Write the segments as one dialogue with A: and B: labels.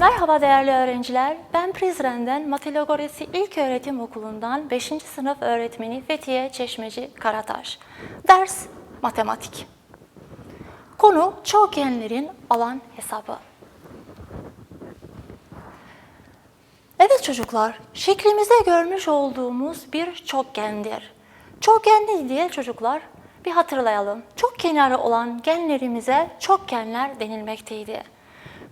A: Merhaba değerli öğrenciler. Ben Prizren'den Matilogoresi İlköğretim Okulu'ndan 5. sınıf öğretmeni Fethiye Çeşmeci Karataş. Ders matematik. Konu çokgenlerin alan hesabı. Evet çocuklar, şeklimizde görmüş olduğumuz bir çokgendir. Çokgen diye çocuklar? Bir hatırlayalım. Çok kenarı olan genlerimize çokgenler denilmekteydi.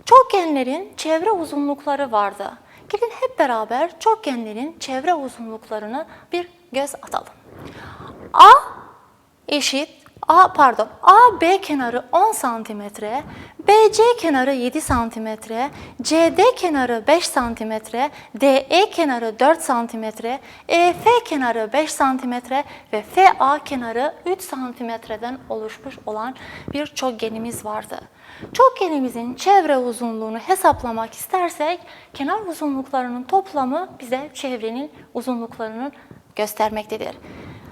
A: Çokgenlerin çevre uzunlukları vardı. Gelin hep beraber çokgenlerin çevre uzunluklarını bir göz atalım. A eşit A pardon A B kenarı 10 santimetre, BC kenarı 7 santimetre, CD kenarı 5 santimetre, DE kenarı 4 santimetre, EF kenarı 5 santimetre ve FA kenarı 3 santimetreden oluşmuş olan bir çokgenimiz vardı. Çokgenimizin çevre uzunluğunu hesaplamak istersek kenar uzunluklarının toplamı bize çevrenin uzunluklarını göstermektedir.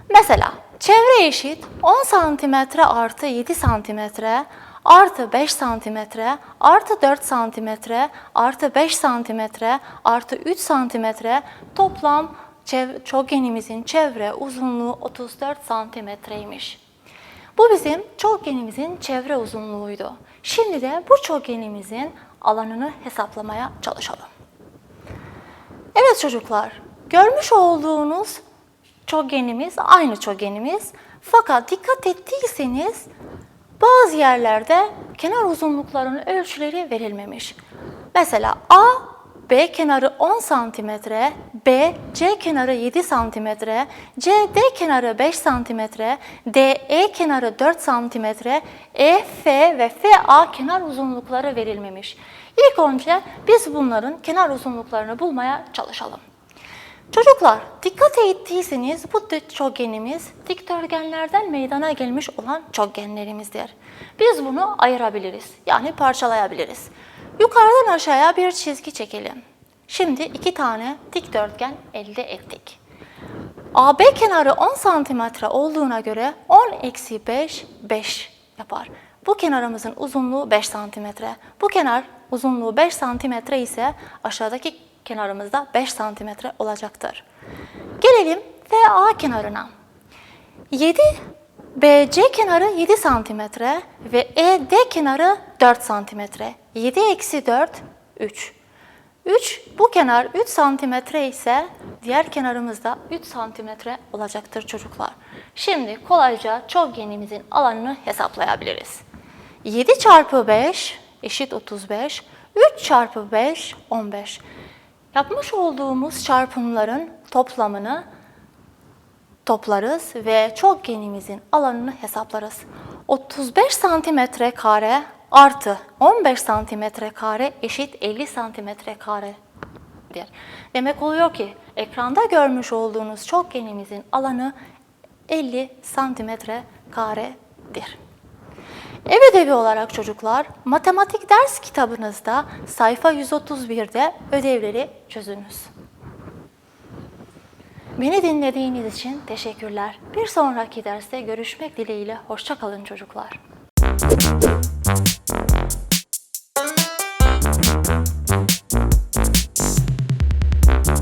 A: Mesela çevre eşit 10 santimetre artı 7 santimetre artı 5 santimetre artı 4 santimetre artı 5 santimetre artı 3 santimetre toplam çev- çokgenimizin çevre uzunluğu 34 santimetreymiş. Bu bizim çokgenimizin çevre uzunluğuydu. Şimdi de bu çokgenimizin alanını hesaplamaya çalışalım. Evet çocuklar, görmüş olduğunuz çokgenimiz aynı çokgenimiz. Fakat dikkat ettiyseniz bazı yerlerde kenar uzunluklarının ölçüleri verilmemiş. Mesela A B kenarı 10 santimetre, B C kenarı 7 santimetre, CD kenarı 5 santimetre, DE kenarı 4 santimetre, EF ve FA kenar uzunlukları verilmemiş. İlk önce biz bunların kenar uzunluklarını bulmaya çalışalım. Çocuklar dikkat ettiyseniz bu çokgenimiz dikdörtgenlerden meydana gelmiş olan çokgenlerimizdir. Biz bunu ayırabiliriz yani parçalayabiliriz. Yukarıdan aşağıya bir çizgi çekelim. Şimdi iki tane dikdörtgen elde ettik. AB kenarı 10 santimetre olduğuna göre 10 eksi 5, 5 yapar. Bu kenarımızın uzunluğu 5 santimetre. Bu kenar uzunluğu 5 santimetre ise aşağıdaki kenarımızda 5 santimetre olacaktır. Gelelim FA kenarına. 7 BC kenarı 7 santimetre ve ED kenarı 4 santimetre. 7 eksi 4, 3. 3, bu kenar 3 santimetre ise diğer kenarımızda 3 santimetre olacaktır çocuklar. Şimdi kolayca çokgenimizin alanını hesaplayabiliriz. 7 çarpı 5 eşit 35, 3 çarpı 5, 15. Yapmış olduğumuz çarpımların toplamını toplarız ve çokgenimizin alanını hesaplarız. 35 santimetre kare artı 15 santimetre kare eşit 50 santimetre karedir. Demek oluyor ki ekranda görmüş olduğunuz çokgenimizin alanı 50 santimetre karedir. Ev ödevi olarak çocuklar matematik ders kitabınızda sayfa 131'de ödevleri çözünüz. Beni dinlediğiniz için teşekkürler. Bir sonraki derste görüşmek dileğiyle. Hoşçakalın çocuklar.